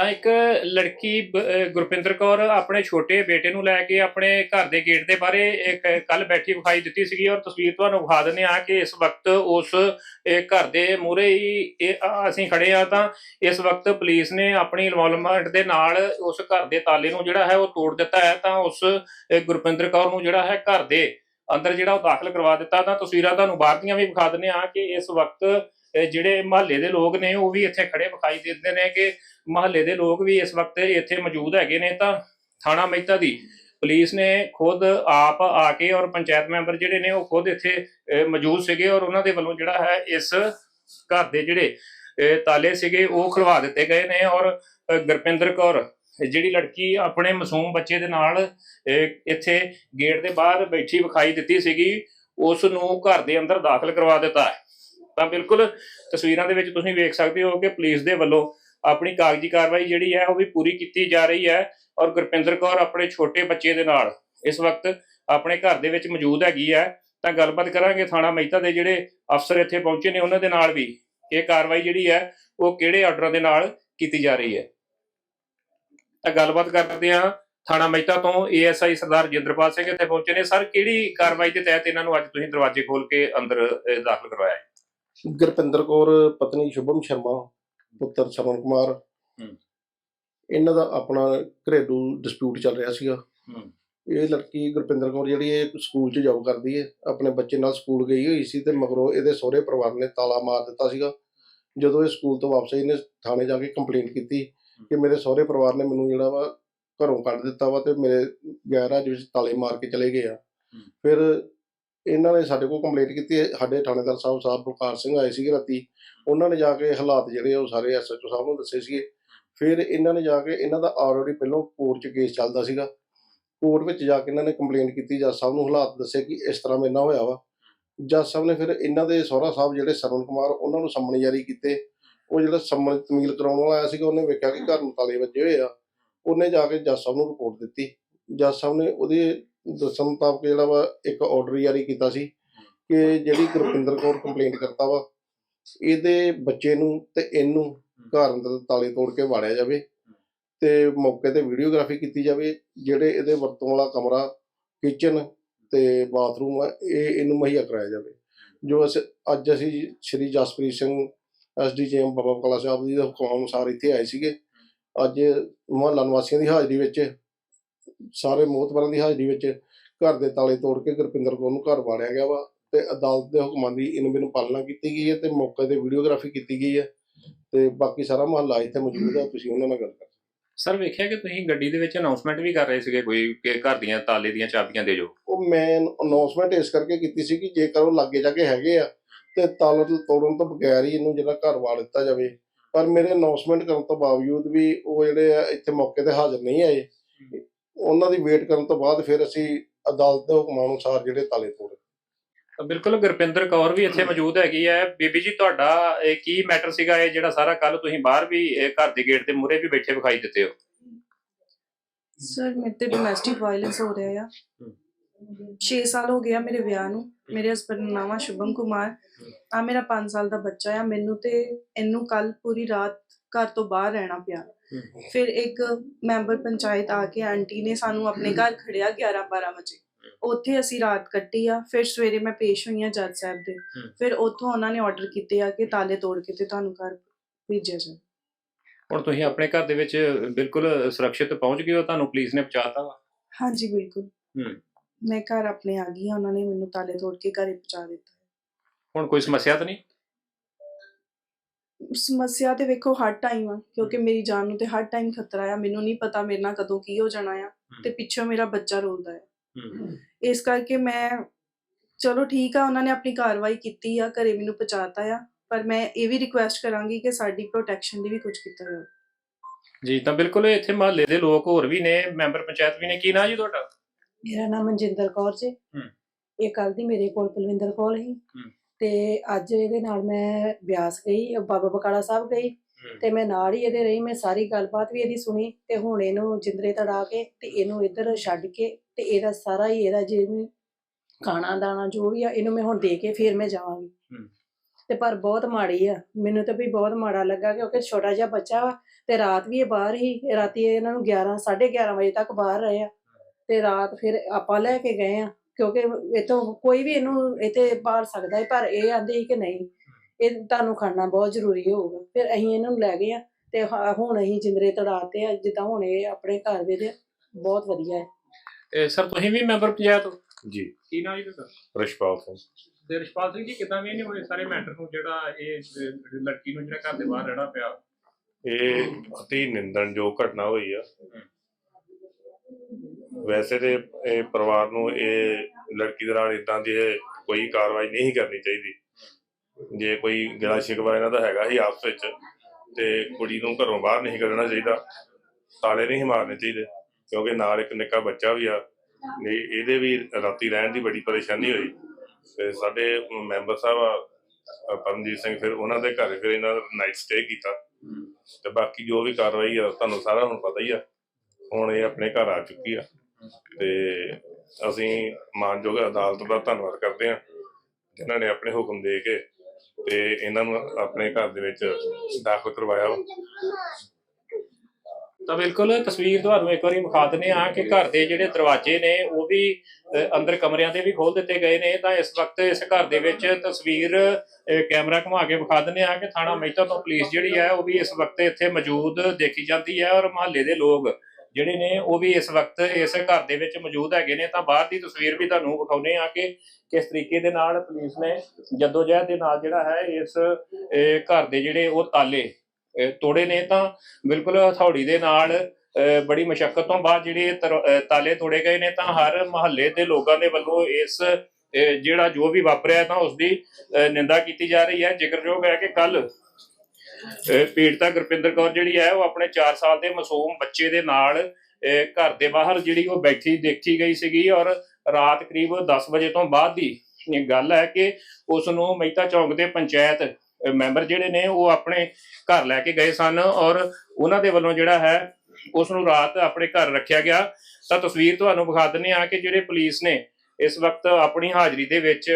ਤਾਂ ਇੱਕ ਲੜਕੀ ਗੁਰਪਿੰਦਰ ਕੌਰ ਆਪਣੇ ਛੋਟੇ ਬੇਟੇ ਨੂੰ ਲੈ ਕੇ ਆਪਣੇ ਘਰ ਦੇ ਗੇਟ ਦੇ ਬਾਹਰੇ ਇੱਕ ਕੱਲ ਬੈਠੀ ਵਿਖਾਈ ਦਿੱਤੀ ਸੀਗੀ ਔਰ ਤਸਵੀਰ ਤੁਹਾਨੂੰ ਵਿਖਾ ਦਿੰਦੇ ਆ ਕਿ ਇਸ ਵਕਤ ਉਸ ਘਰ ਦੇ ਮੂਹਰੇ ਹੀ ਅਸੀਂ ਖੜੇ ਆ ਤਾਂ ਇਸ ਵਕਤ ਪੁਲਿਸ ਨੇ ਆਪਣੀ ਇਨਵੋਲਵਮੈਂਟ ਦੇ ਨਾਲ ਉਸ ਘਰ ਦੇ ਤਾਲੇ ਨੂੰ ਜਿਹੜਾ ਹੈ ਉਹ ਤੋੜ ਦਿੱਤਾ ਹੈ ਤਾਂ ਉਸ ਗੁਰਪਿੰਦਰ ਕੌਰ ਨੂੰ ਜਿਹੜਾ ਹੈ ਘਰ ਦੇ ਅੰਦਰ ਜਿਹੜਾ ਉਹ ਦਾਖਲ ਕਰਵਾ ਦਿੱਤਾ ਤਾਂ ਤਸਵੀਰਾਂ ਤੁਹਾਨੂੰ ਬਾਹਰ ਦੀਆਂ ਵੀ ਵਿਖਾ ਦਿੰਦੇ ਆ ਕਿ ਇਸ ਵਕਤ ਜਿਹੜੇ ਮਹੱਲੇ ਦੇ ਲੋਕ ਨੇ ਉਹ ਵੀ ਇੱਥੇ ਖੜੇ ਵਿਖਾਈ ਦਿੰਦੇ ਨੇ ਕਿ ਮਹੱਲੇ ਦੇ ਲੋਕ ਵੀ ਇਸ ਵਕਤ ਇੱਥੇ ਮੌਜੂਦ ਹੈਗੇ ਨੇ ਤਾਂ ਥਾਣਾ ਮਹਿਤਾ ਦੀ ਪੁਲਿਸ ਨੇ ਖੁਦ ਆਪ ਆ ਕੇ ਔਰ ਪੰਚਾਇਤ ਮੈਂਬਰ ਜਿਹੜੇ ਨੇ ਉਹ ਖੁਦ ਇੱਥੇ ਮੌਜੂਦ ਸੀਗੇ ਔਰ ਉਹਨਾਂ ਦੇ ਵੱਲੋਂ ਜਿਹੜਾ ਹੈ ਇਸ ਘਰ ਦੇ ਜਿਹੜੇ ਤਾਲੇ ਸੀਗੇ ਉਹ ਖੁਲਵਾ ਦਿੱਤੇ ਗਏ ਨੇ ਔਰ ਗੁਰਪਿੰਦਰ ਕੌਰ ਜਿਹੜੀ ਲੜਕੀ ਆਪਣੇ ਮਾਸੂਮ ਬੱਚੇ ਦੇ ਨਾਲ ਇੱਥੇ ਗੇਟ ਦੇ ਬਾਹਰ ਬੈਠੀ ਵਿਖਾਈ ਦਿੱਤੀ ਸੀਗੀ, ਉਸ ਨੂੰ ਘਰ ਦੇ ਅੰਦਰ ਦਾਖਲ ਕਰਵਾ ਦਿੱਤਾ ਤਾਂ ਬਿਲਕੁਲ ਤਸਵੀਰਾਂ ਦੇ ਵਿੱਚ ਤੁਸੀਂ ਵੇਖ ਸਕਦੇ ਹੋ ਕਿ ਪੁਲਿਸ ਦੇ ਵੱਲੋਂ ਆਪਣੀ ਕਾਗਜ਼ੀ ਕਾਰਵਾਈ ਜਿਹੜੀ ਹੈ ਉਹ ਵੀ ਪੂਰੀ ਕੀਤੀ ਜਾ ਰਹੀ ਹੈ ਔਰ ਗੁਰਪਿੰਦਰ ਕੌਰ ਆਪਣੇ ਛੋਟੇ ਬੱਚੇ ਦੇ ਨਾਲ ਇਸ ਵਕਤ ਆਪਣੇ ਘਰ ਦੇ ਵਿੱਚ ਮੌਜੂਦ ਹੈਗੀ ਹੈ। ਤਾਂ ਗੱਲਬਾਤ ਕਰਾਂਗੇ ਥਾਣਾ ਮਹਿਤਾ ਦੇ ਜਿਹੜੇ ਅਫਸਰ ਇੱਥੇ ਪਹੁੰਚੇ ਨੇ, ਉਹਨਾਂ ਦੇ ਨਾਲ ਵੀ ਇਹ ਕਾਰਵਾਈ ਜਿਹੜੀ ਹੈ ਉਹ ਕਿਹੜੇ ਆਰਡਰਾਂ ਦੇ ਨਾਲ ਕੀਤੀ ਜਾ ਰਹੀ ਹੈ। ਤਾਂ ਗੱਲਬਾਤ ਕਰਦੇ ਹਾਂ ਥਾਣਾ ਮਹਿਤਾ ਤੋਂ ਏਐਸਆਈ ਸਰਦਾਰ ਜਿੰਦਰਪਾਲ ਸਿੰਘ ਇੱਥੇ ਪਹੁੰਚੇ ਨੇ। ਸਰ, ਕਿਹੜੀ ਕਾਰਵਾਈ ਦੇ ਤਹਿਤ ਇਹਨਾਂ ਨੂੰ ਅੱਜ ਤੁਸੀਂ ਦਰਵਾਜ਼ੇ ਖੋਲ ਕੇ ਅੰਦਰ ਦਾਖਲ ਕਰਵਾਇਆ ਹੈ? ਗੁਰਪਿੰਦਰ ਕੌਰ ਪਤਨੀ ਸ਼ੁਭਮ ਸ਼ਰਮਾ ਪੁੱਤਰ ਸ਼ਰਵਣ ਕੁਮਾਰ। ਇਹਨਾਂ ਦਾ ਆਪਣਾ ਘਰੇਲੂ ਡਿਸਪਿਊਟ ਚੱਲ ਰਿਹਾ ਸੀਗਾ। ਇਹ ਲੜਕੀ ਗੁਰਪਿੰਦਰ ਕੌਰ ਜਿਹੜੀ ਇਹ ਸਕੂਲ 'ਚ ਜੌਬ ਕਰਦੀ ਹੈ ਆਪਣੇ ਬੱਚੇ ਨਾਲ ਸਕੂਲ ਗਈ ਹੋਈ ਸੀ ਤੇ ਮਗਰੋਂ ਇਹਦੇ ਸਹੁਰੇ ਪਰਿਵਾਰ ਨੇ ਤਾਲਾ ਮਾਰ ਦਿੱਤਾ ਸੀਗਾ। ਜਦੋਂ ਇਹ ਸਕੂਲ ਤੋਂ ਵਾਪਸ ਆਈ ਇਹਨੇ ਥਾਣੇ ਜਾ ਕੇ ਕੰਪਲੇਂਟ ਕੀਤੀ ਕਿ ਮੇਰੇ ਸਹੁਰੇ ਪਰਿਵਾਰ ਨੇ ਮੈਨੂੰ ਜਿਹੜਾ ਵਾ ਘਰੋਂ ਕੱਢ ਦਿੱਤਾ ਵਾ ਤੇ ਮੇਰੇ ਗੈਰਾਜ ਵਿੱਚ ਤਾਲੇ ਮਾਰ ਕੇ ਚਲੇ ਗਏ ਆ। ਫਿਰ ਇਹਨਾਂ ਨੇ ਸਾਡੇ ਕੋਲ ਕੰਪਲੇਂਟ ਕੀਤੀ ਹੈ। ਸਾਡੇ ਥਾਣੇਦਾਰ ਸਾਹਿਬ ਸਾਹਿਬ ਬਲਕਾਰ ਸਿੰਘ ਆਏ ਸੀਗੇ ਰਾਤੀ। ਉਹਨਾਂ ਨੇ ਜਾ ਕੇ ਹਾਲਾਤ ਜਿਹੜੇ ਉਹ ਸਾਰੇ ਐਸਐਚਓ ਸਾਹਿਬ ਨੂੰ ਦੱਸੇ ਸੀਗੇ। ਫਿਰ ਇਹਨਾਂ ਨੇ ਜਾ ਕੇ, ਇਹਨਾਂ ਦਾ ਆਲਰੇਡੀ ਪਹਿਲਾਂ ਕੋਰਟ 'ਚ ਕੇਸ ਚੱਲਦਾ ਸੀਗਾ। ਕੋਰਟ ਵਿੱਚ ਜਾ ਕੇ ਇਹਨਾਂ ਨੇ ਕੰਪਲੇਂਟ ਕੀਤੀ। ਜੱਜ ਸਾਹਿਬ ਨੂੰ ਹਾਲਾਤ ਦੱਸੇ ਕਿ ਇਸ ਤਰ੍ਹਾਂ ਮੇਰੇ ਨਾਲ ਹੋਇਆ ਵਾ। ਜੱਜ ਸਾਹਿਬ ਨੇ ਫਿਰ ਇਹਨਾਂ ਦੇ ਸਹੁਰਾ ਸਾਹਿਬ ਜਿਹੜੇ ਸਰਵਨ ਕੁਮਾਰ, ਉਹਨਾਂ ਨੂੰ ਸੰਮਣ ਜਾਰੀ ਕੀਤੇ। ਉਹ ਜਿਹੜਾ ਸੰਮਣ ਤਮੀਲ ਕਰਾਉਣ ਵਾਲਾ ਆਇਆ ਸੀਗਾ, ਉਹਨੇ ਵੇਖਿਆ ਕਿ ਘਰ ਨੂੰ ਤਾਲੇ ਵੱਜੇ ਹੋਏ ਆ। ਉਹਨੇ ਜਾ ਕੇ ਜੱਜ ਸਾਹਿਬ ਨੂੰ ਰਿਪੋਰਟ ਦਿੱਤੀ। ਜੱਜ ਸਾਹਿਬ ਨੇ ਉਹਦੇ ਦੱਸਣ ਮੁਤਾਬਕ ਜਿਹੜਾ ਵਾ, ਇੱਕ ਆਰਡਰ ਜਾਰੀ ਕੀਤਾ ਸੀ ਕਿ ਜਿਹੜੀ ਗੁਰਪਿੰਦਰ ਕੌਰ ਕੰਪਲੇਂਟ ਕਰਤਾ ਵਾ, ਇਹਦੇ ਬੱਚੇ ਨੂੰ ਤੇ ਇਹਨੂੰ ਘਰ ਅੰਦਰ ਤਾਲੇ ਤੋੜ ਕੇ ਵਾੜਿਆ ਜਾਵੇ ਤੇ ਮੌਕੇ ਤੇ ਵੀਡੀਓਗ੍ਰਾਫੀ ਕੀਤੀ ਜਾਵੇ, ਜਿਹੜੇ ਇਹਦੇ ਵਰਤੋਂ ਵਾਲਾ ਕਮਰਾ ਕਿਚਨ ਤੇ ਬਾਥਰੂਮ ਇਹ ਇਹਨੂੰ ਮੁਹੱਈਆ ਕਰਾਇਆ ਜਾਵੇ। ਜੋ ਅਸੀਂ, ਅੱਜ ਅਸੀਂ ਸ਼੍ਰੀ ਜਸਪ੍ਰੀਤ ਸਿੰਘ ਐਸਡੀਜੀਐਮ ਬਾਬਾ ਕਲਾ ਸਾਹਿਬ ਜੀ ਦੇ ਹੁਕਮ ਅਨੁਸਾਰ ਇੱਥੇ ਆਏ ਸੀਗੇ। ਅੱਜ ਮੁਹੱਲਾ ਨਿਵਾਸੀਆਂ ਦੀ ਹਾਜ਼ਰੀ ਵਿੱਚ ਸਾਰੇ ਮੋਹਤਬਰਾਂ ਦੀ ਹਾਜ਼ਰੀ ਵਿੱਚ ਘਰ ਦੇ ਤਾਲੇ ਤੋੜ ਕੇ ਗੁਰਪਿੰਦਰ ਕੌਰ ਨੂੰ ਘਰ ਵਾੜਿਆ ਗਿਆ ਵਾ ਤੇ ਅਦਾਲਤ ਦੇ ਹੁਕਮਾਂ ਦੀ ਇਨ ਬਿਨ ਪਾਲਣਾ ਕੀਤੀ ਗਈ ਹੈ ਤੇ ਮੌਕੇ ਤੇ ਵੀਡੀਓਗ੍ਰਾਫੀ ਕੀਤੀ ਗਈ ਹੈ ਤੇ ਬਾਕੀ ਸਾਰਾ ਮਹੱਲਾ ਇੱਥੇ ਮੌਜੂਦ ਹੈ ਤੁਸੀਂ ਉਹਨਾਂ ਨਾਲ ਗੱਲ ਕਰ ਸਰ ਵੇਖਿਆ ਕਿ ਤੁਸੀਂ ਗੱਡੀ ਦੇ ਵਿੱਚ ਅਨਾਉਂਸਮੈਂਟ ਵੀ ਕਰ ਰਹੇ ਸੀਗੇ ਕੋਈ ਕਿ ਘਰ ਦੀਆਂ ਤਾਲੇ ਦੀਆਂ ਚਾਬੀਆਂ ਦੇ ਜੋ? ਉਹ ਮੈਂ ਅਨਾਉਂਸਮੈਂਟ ਇਸ ਕਰਕੇ ਕੀਤੀ ਸੀ ਕਿ ਜੇਕਰ ਉਹ ਲਾਗੇ ਜਾ ਕੇ ਹੈਗੇ ਆ ਤੇ ਤਾਲਾ ਤੋੜਨ ਤੋਂ ਬਗੈਰ ਹੀ ਇਹਨੂੰ ਜਿਹੜਾ ਘਰ ਵਾੜ ਦਿੱਤਾ ਜਾਵੇ। ਪਰ ਮੇਰੇ ਅਨਾਉਂਸਮੈਂਟ ਕਰਨ ਤੋਂ ਬਾਵਜੂਦ ਵੀ ਉਹ ਜਿਹੜੇ ਆ ਇੱਥੇ ਮੌਕੇ ਤੇ ਹਾਜ਼ਰ ਨਹੀਂ ਆਏ। ਉਹਨਾਂ ਦੀ ਵੇਟ ਕਰਨ ਤੋਂ ਬਾਅਦ ਫਿਰ ਅਸੀਂ ਅਦਾਲਤ ਦੇ ਹੁਕਮਾਂ ਅਨੁਸਾਰ ਜਿਹੜੇ ਤਾਲੇ ਤੋੜੇ। ਤਾਂ ਬਿਲਕੁਲ ਗੁਰਪਿੰਦਰ ਕੌਰ ਵੀ ਇੱਥੇ ਮੌਜੂਦ ਹੈਗੀ ਹੈ। ਬੀਬੀ ਜੀ ਤੁਹਾਡਾ ਇਹ ਕੀ ਮੈਟਰ ਸੀਗਾ? ਇਹ ਜਿਹੜਾ ਸਾਰਾ ਕੱਲ ਤੁਸੀਂ ਬਾਹਰ ਵੀ ਇਹ ਘਰ ਦੇ ਗੇਟ ਦੇ ਮੂਹਰੇ ਵੀ ਬੈਠੇ ਵਿਖਾਈ ਦਿੱਤੇ ਹੋ। ਸਰ ਮੇਰੇ ਤੇ ਡੋਮੈਸਟਿਕ ਵਾਇਲੈਂਸ ਹੋ ਰਿਹਾ ਆ। 6 ਸਾਲ ਹੋ ਗਿਆ ਮੇਰੇ ਵਿਆਹ ਨੂੰ। ਮੇਰੇ ਹਸਬੰਦ ਦਾ ਨਾਮ ਆ ਸ਼ੁਭਮ ਕੁਮਾਰ। ਆ ਮੇਰਾ 5 ਸਾਲ ਦਾ ਬੱਚਾ ਆ। ਮੈਨੂੰ ਤੇ ਇਹਨੂੰ ਕੱਲ ਪੂਰੀ ਰਾਤ ਘਰ ਤੋਂ ਬਾਹਰ ਰਹਿਣਾ ਪਿਆ। ਫਿਰ ਇੱਕ ਮੈਂਬਰ ਪੰਚਾਇਤ ਆ ਕੇ ਆਂਟੀ ਨੇ ਸਾਨੂੰ ਆਪਣੇ ਘਰ ਖੜਿਆ 11 12 ਵਜੇ। ਉੱਥੇ ਅਸੀਂ ਰਾਤ ਕੱਟੀ ਆ। ਫਿਰ ਸਵੇਰੇ ਮੈਂ ਪੇਸ਼ ਹੋਈ ਆ ਜੱਜ ਸਾਹਿਬ ਦੇ। ਫਿਰ ਉੱਥੋਂ ਉਹਨਾਂ ਨੇ ਆਰਡਰ ਕੀਤੇ ਆ ਕਿ ਤਾਲੇ ਤੋੜ ਕੇ ਤੇ ਤੁਹਾਨੂੰ ਘਰ ਭੇਜਿਆ ਜਾਵੇ। ਹੁਣ ਤੁਸੀਂ ਆਪਣੇ ਘਰ ਦੇ ਵਿੱਚ ਬਿਲਕੁਲ ਸੁਰੱਖਿਅਤ ਪਹੁੰਚ ਗਏ ਹੋ। ਤੁਹਾਨੂੰ ਪੁਲਿਸ ਨੇ ਪਹੁੰਚਾਤਾ ਵਾ? ਹਾਂਜੀ ਬਿਲਕੁਲ। ਹੂੰ। ਮੈਂ ਘਰ ਆਪਣੇ ਆ ਗਈ ਹਾਂ ਉਹਨਾਂ ਨੇ ਮੈਨੂੰ ਤਾਲੇ ਤੋੜ ਕੇ ਘਰੇ ਪਹੁੰਚਾ ਦਿੱਤਾ ਹੁਣ ਕੋਈ ਸਮੱਸਿਆ ਤਾਂ ਨਹੀਂ? ਸਮੱਸਿਆ ਤੇ ਵੇਖੋ ਹਰ ਟਾਈਮ ਆ ਕਿਉਂਕਿ ਮੇਰੀ ਜਾਨ ਨੂੰ ਤੇ ਹਰ ਟਾਈਮ ਖਤਰਾ ਆ ਮੈਨੂੰ ਨਹੀਂ ਪਤਾ ਮੇਰੇ ਨਾਲ ਕਦੋਂ ਕੀ ਹੋ ਜਾਣਾ ਆ ਤੇ ਪਿੱਛੋਂ ਮੇਰਾ ਬੱਚਾ ਰੋਲਦਾ ਹੈ। ਹੂੰ। ਇਸ ਕਰਕੇ ਮੈਂ ਚਲੋ ਠੀਕ ਆ ਉਹਨਾਂ ਨੇ ਆਪਣੀ ਕਾਰਵਾਈ ਕੀਤੀ ਆ ਘਰੇ ਮੈਨੂੰ ਪਹੁੰਚਾਤਾ ਆ ਪਰ ਮੈਂ ਇਹ ਵੀ ਰਿਕੁਐਸਟ ਕਰਾਂਗੀ ਕਿ ਸਾਡੀ ਪ੍ਰੋਟੈਕਸ਼ਨ ਦੀ ਵੀ ਕੁਝ ਕੀਤਾ ਜਾਵੇ। ਜੀ ਤਾਂ ਬਿਲਕੁਲ ਇੱਥੇ ਮਹੱਲੇ ਦੇ ਲੋਕ ਹੋਰ ਵੀ ਨੇ ਮੈਂਬਰ ਪੰਚਾਇਤ ਵੀ ਨੇ ਕੀ ਨਾਂ ਜੀ ਤੁਹਾਡਾ? ਮੇਰਾ ਨਾਮ ਮਨਜਿੰਦਰ ਕੌਰ ਜੀ। ਹੂੰ। ਇਹ ਕੱਲ ਦੀ ਮੇਰੇ ਕੋਲ ਕੁਲਵਿੰਦਰ ਕੋਲ ਸੀ। ਹੂੰ। ਤੇ ਅੱਜ ਇਹਦੇ ਨਾਲ ਮੈਂ ਬਿਆਸ ਗਈ ਬਾਬਾ ਬਕਾਲਾ ਸਾਹਿਬ ਗਈ। ਤੇ ਮੈਂ ਨਾਲ ਹੀ ਇਹਦੇ ਰਹੀ ਮੈਂ ਸਾਰੀ ਗੱਲਬਾਤ ਵੀ ਇਹਦੀ ਸੁਣੀ। ਤੇ ਹੁਣ ਇਹਨੂੰ ਜਿੰਦਰੇ ਤੜਾ ਕੇ ਤੇ ਇਹਨੂੰ ਇੱਧਰ ਛੱਡ ਕੇ ਤੇ ਇਹਦਾ ਸਾਰਾ ਹੀ ਇਹਦਾ ਜਿਵੇਂ ਖਾਣਾ ਦਾਣਾ ਜੋ ਵੀ ਆ ਇਹਨੂੰ ਮੈਂ ਹੁਣ ਦੇ ਕੇ ਫਿਰ ਮੈਂ ਜਾਵਾਂਗੀ। ਤੇ ਪਰ ਬਹੁਤ ਮਾੜੀ ਆ। ਮੈਨੂੰ ਤਾਂ ਵੀ ਬਹੁਤ ਮਾੜਾ ਲੱਗਾ ਕਿਉਂਕਿ ਛੋਟਾ ਜਿਹਾ ਬੱਚਾ ਵਾ ਤੇ ਰਾਤ ਵੀ ਇਹ ਬਾਹਰ ਹੀ ਰਾਤੀ ਇਹਨਾਂ ਨੂੰ 11 11:30 ਵਜੇ ਤੱਕ ਬਾਹਰ ਰਹੇ ਆ। ਤੇ ਰਾਤ ਫਿਰ ਆਪਾਂ ਲੈ ਕੇ ਗਏ ਆ ਕਿਉਂਕਿ ਇਤੋਂ ਕੋਈ ਵੀ ਇਹਨੂੰ ਇੱਥੇ ਬਾਹਰ ਸਕਦਾ ਹੈ ਪਰ ਇਹ ਆਂਦੇ ਕਿ ਨਹੀਂ ਇਹ ਤੁਹਾਨੂੰ ਖੜਨਾ ਬਹੁਤ ਜ਼ਰੂਰੀ ਹੋਊਗਾ। ਫਿਰ ਅਸੀਂ ਇਹਨਾਂ ਨੂੰ ਲੈ ਗਏ ਆ ਤੇ ਹੁਣ ਅਸੀਂ ਜਿੰਦਰੇ ਤੜਾਤੇ ਆ ਜਿੱਦਾਂ ਹੁਣ ਇਹ ਆਪਣੇ ਘਰ ਦੇ ਦੇ ਬਹੁਤ ਵਧੀਆ ਹੈ ਇਹ ਸਰ ਤੁਸੀਂ ਵੀ ਮੈਂਬਰ ਪੰਚਾਇਤ ਹੋ? ਜੀ। ਕੀ ਨਾਮ ਜੀ ਤੁਹਾਡਾ? ਰਿਸ਼ਪਾਲ ਸਿੰਘ। ਤੇ ਰਿਸ਼ਪਾਲ ਸਿੰਘ ਜੀ ਕਿਦਾਂ ਵੀ ਨਹੀਂ ਹੋਏ ਸਾਰੇ ਮੈਟਰ ਨੂੰ ਜਿਹੜਾ ਇਹ ਲੜਕੀ ਨੂੰ ਜਿਹੜਾ ਘਰ ਦੇ ਬਾਹਰ ਰਹਿਣਾ ਪਿਆ? ਇਹ ਅਤੀ ਨਿੰਦਣਯੋਗ ਘਟਨਾ ਹੋਈ ਆ। ਵੈਸੇ ਤੇ ਇਹ ਪਰਿਵਾਰ ਨੂੰ ਇਹ ਲੜਕੀ ਦੇ ਨਾਲ ਇਦਾਂ ਦੀ ਕੋਈ ਕਾਰਵਾਈ ਨਹੀਂ ਕਰਨੀ ਚਾਹੀਦੀ। ਜੇ ਕੋਈ ਗਿਲਾ ਸ਼ਿਕਵਾ ਇਹਨਾਂ ਦਾ ਹੈਗਾ ਹੀ ਆਪਸ ਵਿੱਚ, ਤੇ ਕੁੜੀ ਨੂੰ ਘਰੋਂ ਬਾਹਰ ਨਹੀਂ ਕੱਢਣਾ ਚਾਹੀਦਾ। ਤਾਲੇ ਨਹੀਂ ਮਾਰਨੇ ਚਾਹੀਦੇ, ਕਿਉਂਕਿ ਨਾਲ ਇੱਕ ਨਿੱਕਾ ਬੱਚਾ ਵੀ ਆ। ਨਹੀਂ ਇਹਦੇ ਵੀ ਰਾਤੀ ਰਹਿਣ ਦੀ ਬੜੀ ਪਰੇਸ਼ਾਨੀ ਹੋਈ। ਤੇ ਸਾਡੇ ਮੈਂਬਰ ਸਾਹਿਬ ਆ ਪਰਮਜੀਤ ਸਿੰਘ ਫਿਰ ਉਹਨਾਂ ਦੇ ਘਰ ਫਿਰ ਇਹਨਾਂ ਨਾਈਟ ਸਟੇ ਕੀਤਾ। ਤੇ ਬਾਕੀ ਜੋ ਵੀ ਕਾਰਵਾਈ ਆ, ਤੁਹਾਨੂੰ ਸਾਰਾ ਹੁਣ ਪਤਾ ਹੀ ਆ। ਹੁਣ ਇਹ ਆਪਣੇ ਘਰ ਆ ਚੁੱਕੀ ਆ। ਤੇ ਅਸੀਂ ਮਾਨਯੋਗ ਅਦਾਲਤ ਦਾ ਧੰਨਵਾਦ ਕਰਦੇ ਹਾਂ, ਜਿਨ੍ਹਾਂ ਨੇ ਆਪਣੇ ਹੁਕਮ ਦੇ ਕੇ ਤੇ ਇਹਨਾਂ ਨੂੰ ਆਪਣੇ ਘਰ ਦੇ ਵਿੱਚ ਦਾਖਲ ਕਰਵਾਇਆ ਤਾਂ ਬਿਲਕੁਲ, ਤਸਵੀਰ ਤੁਹਾਨੂੰ ਇੱਕ ਵਾਰੀ ਵਿਖਾ ਦਿੰਦੇ ਆ ਕਿ ਘਰ ਦੇ ਜਿਹੜੇ ਦਰਵਾਜ਼ੇ ਨੇ, ਉਹ ਵੀ ਅੰਦਰ ਕਮਰਿਆਂ ਦੇ ਵੀ ਖੋਲ ਦਿੱਤੇ ਗਏ ਨੇ। ਤਾਂ ਇਸ ਵਕਤ ਇਸ ਘਰ ਦੇ ਵਿੱਚ ਤਸਵੀਰ ਕੈਮਰਾ ਘੁਮਾ ਕੇ ਵਿਖਾ ਦਿੰਦੇ ਆ ਕਿ ਥਾਣਾ ਮਹਿਤਾ ਤੋਂ ਪੁਲਿਸ ਜਿਹੜੀ ਹੈ, ਉਹ ਵੀ ਇਸ ਵਕਤ ਇੱਥੇ ਮੌਜੂਦ ਦੇਖੀ ਜਾਂਦੀ ਹੈ ਔਰ ਮਹੱਲੇ ਦੇ ਲੋਕ ਜਿਹੜੇ ਨੇ ਉਹ ਵੀ ਇਸ ਵਕਤ ਇਸ ਘਰ ਦੇ ਵਿੱਚ ਮੌਜੂਦ ਹੈਗੇ ਨੇ, ਤਾਂ ਬਾਹਰ ਦੀ ਤਸਵੀਰ ਵੀ ਤੁਹਾਨੂੰ ਵਿਖਾਉਨੇ ਆ ਕਿ ਕਿਸ ਤਰੀਕੇ ਦੇ ਨਾਲ ਪੁਲਿਸ ਨੇ ਜਦੋਜਹਿਦ ਦੇ ਨਾਲ ਜਿਹੜਾ ਹੈ ਇਸ ਘਰ ਦੇ ਜਿਹੜੇ ਉਹ ਤਾਲੇ ਤੋੜੇ ਨੇ। ਤਾਂ ਬਿਲਕੁਲ ਹਥੌੜੀ ਦੇ ਨਾਲ ਬੜੀ ਮੁਸ਼ਕਲ ਤੋਂ ਬਾਅਦ ਜਿਹੜੇ ਤਾਲੇ ਤੋੜੇ ਗਏ ਨੇ, ਤਾਂ ਹਰ ਮਹੱਲੇ ਦੇ ਲੋਕਾਂ ਦੇ ਵੱਲੋਂ ਇਸ ਜਿਹੜਾ ਜੋ ਵੀ ਵਾਪਰਿਆ ਤਾਂ ਉਸ ਦੀ ਨਿੰਦਾ ਕੀਤੀ ਜਾ ਰਹੀ ਹੈ। ਜ਼ਿਕਰਯੋਗ ਹੈ ਕਿ ਕੱਲ ਪੀੜਤਾ ਗੁਰਪਿੰਦਰ ਕੌਰ ਜਿਹੜੀ ਹੈ, ਉਹ ਆਪਣੇ 4 ਸਾਲ ਦੇ ਮਾਸੂਮ ਬੱਚੇ ਦੇ ਨਾਲ ਘਰ ਦੇ ਬਾਹਰ ਜਿਹੜੀ ਉਹ ਬੈਠੀ, ਦੇਖੀ ਗਈ ਸੀਗੀ ਔਰ ਰਾਤ ਕਰੀਬ 10 ਵਜੇ ਤੋਂ ਬਾਅਦ ਦੀ ਇਹ ਗੱਲ ਹੈ ਕਿ ਉਸ ਨੂੰ ਮਹਿਤਾ ਚੌਂਕ ਦੇ ਪੰਚਾਇਤ ਮੈਂਬਰ ਜਿਹੜੇ ਨੇ, ਉਹ ਆਪਣੇ ਘਰ ਲੈ ਕੇ ਗਏ ਸਨ ਔਰ ਉਹਨਾਂ ਦੇ ਵੱਲੋਂ ਜਿਹੜਾ ਹੈ ਉਸ ਨੂੰ ਰਾਤ ਆਪਣੇ ਘਰ ਰੱਖਿਆ ਗਿਆ। ਤਾਂ ਤਸਵੀਰ ਤੁਹਾਨੂੰ ਵਿਖਾ ਦਿੰਦੇ ਆ ਕਿ ਜਿਹੜੇ ਪੁਲਿਸ ਨੇ ਇਸ ਵਕਤ ਆਪਣੀ ਹਾਜ਼ਰੀ ਦੇ ਵਿੱਚ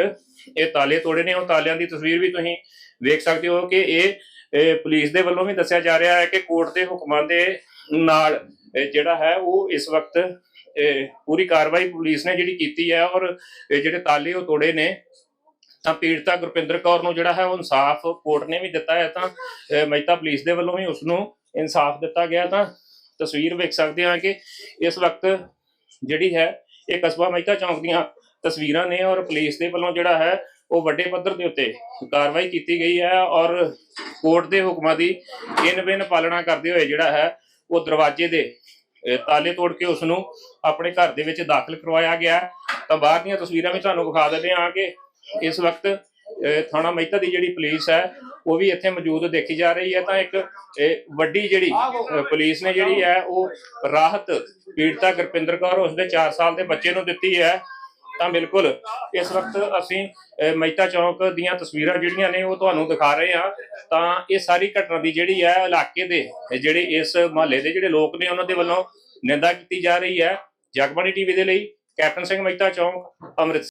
ਇਹ ਤਾਲੇ ਤੋੜੇ ਨੇ। ਉਹ ਤਾਲਿਆਂ ਦੀ ਤਸਵੀਰ ਵੀ ਤੁਸੀਂ ਵੇਖ ਸਕਦੇ ਹੋ ਕਿ ਇਹ ਇਹ ਪੁਲਿਸ ਦੇ ਵੱਲੋਂ ਵੀ ਦੱਸਿਆ ਜਾ ਰਿਹਾ ਹੈ ਕਿ ਕੋਰਟ ਦੇ ਹੁਕਮਾਂ ਦੇ ਨਾਲ ਜਿਹੜਾ ਹੈ ਉਹ ਇਸ ਵਕਤ ਪੂਰੀ ਕਾਰਵਾਈ ਪੁਲਿਸ ਨੇ ਜਿਹੜੀ ਕੀਤੀ ਹੈ ਔਰ ਜਿਹੜੇ ਤਾਲੇ ਉਹ ਤੋੜੇ ਨੇ, ਤਾਂ ਪੀੜਤਾ ਗੁਰਪਿੰਦਰ ਕੌਰ ਨੂੰ ਜਿਹੜਾ ਹੈ ਉਹ ਇਨਸਾਫ ਕੋਰਟ ਨੇ ਵੀ ਦਿੱਤਾ ਹੈ ਤਾਂ ਮਹਿਤਾ ਪੁਲਿਸ ਦੇ ਵੱਲੋਂ ਵੀ ਉਸ ਨੂੰ ਇਨਸਾਫ ਦਿੱਤਾ ਗਿਆ ਤਾਂ ਤਸਵੀਰ ਵੇਖ ਸਕਦੇ ਹਾਂ ਕਿ ਇਸ ਵਕਤ ਜਿਹੜੀ ਹੈ ਇਹ ਕਸਬਾ ਮਹਿਤਾ ਚੌਂਕ ਦੀਆਂ ਤਸਵੀਰਾਂ ਨੇ ਔਰ ਪੁਲਿਸ ਦੇ ਵੱਲੋਂ ਜਿਹੜਾ ਹੈ ਉਹ ਵੱਡੇ ਪੱਧਰ ਦੇ ਉੱਤੇ ਕਾਰਵਾਈ ਕੀਤੀ ਗਈ ਹੈ ਔਰ ਕੋਰਟ ਦੇ ਹੁਕਮਾਂ ਦੀ ਇਨ ਬਿਨ ਪਾਲਣਾ ਕਰਦੇ ਹੋਏ ਜਿਹੜਾ ਹੈ ਉਹ ਦਰਵਾਜ਼ੇ ਦੇ ਤਾਲੇ ਤੋੜ ਕੇ ਉਸ ਨੂੰ ਆਪਣੇ ਘਰ ਦੇ ਵਿੱਚ ਦਾਖਲ ਕਰਵਾਇਆ ਗਿਆ ਤਾਂ ਬਾਹਰ ਦੀਆਂ ਤਸਵੀਰਾਂ ਵੀ ਤੁਹਾਨੂੰ ਵਿਖਾ ਦਿੰਦੇ ਹਾਂ ਕਿ ਇਸ ਵਕਤ ਅਹ, ਥਾਣਾ ਮਹਿਤਾ ਦੀ ਜਿਹੜੀ ਪੁਲਿਸ ਹੈ ਉਹ ਵੀ ਇੱਥੇ ਮੌਜੂਦ ਦੇਖੀ ਜਾ ਰਹੀ ਹੈ। ਤਾਂ ਇੱਕ ਵੱਡੀ ਜਿਹੜੀ ਪੁਲਿਸ ਨੇ ਜਿਹੜੀ ਹੈ ਉਹ ਰਾਹਤ ਪੀੜਤਾ ਗੁਰਪਿੰਦਰ ਕੌਰ ਉਸਦੇ 4 ਸਾਲ ਦੇ ਬੱਚੇ ਨੂੰ ਦਿੱਤੀ ਹੈ। ਤਾਂ ਬਿਲਕੁਲ ਇਸ ਵਕਤ ਅਸੀਂ ਅਹ, ਮਹਿਤਾ ਚੌਂਕ ਦੀਆਂ ਤਸਵੀਰਾਂ ਜਿਹੜੀਆਂ ਨੇ ਉਹ ਤੁਹਾਨੂੰ ਦਿਖਾ ਰਹੇ ਹਾਂ। ਤਾਂ ਇਹ ਸਾਰੀ ਘਟਨਾ ਦੀ ਜਿਹੜੀ ਹੈ ਇਲਾਕੇ ਦੇ ਜਿਹੜੇ ਇਸ ਮਹੱਲੇ ਦੇ ਜਿਹੜੇ ਲੋਕ ਨੇ ਉਹਨਾਂ ਦੇ ਵੱਲੋਂ ਨਿੰਦਾ ਕੀਤੀ ਜਾ ਰਹੀ ਹੈ। ਜਗਬਾਣੀ ਟੀਵੀ ਦੇ ਲਈ ਕੈਪਟਨ ਸਿੰਘ ਮਹਿਤਾ ਚੌਂਕ ਅੰਮ੍ਰਿਤਸਰ।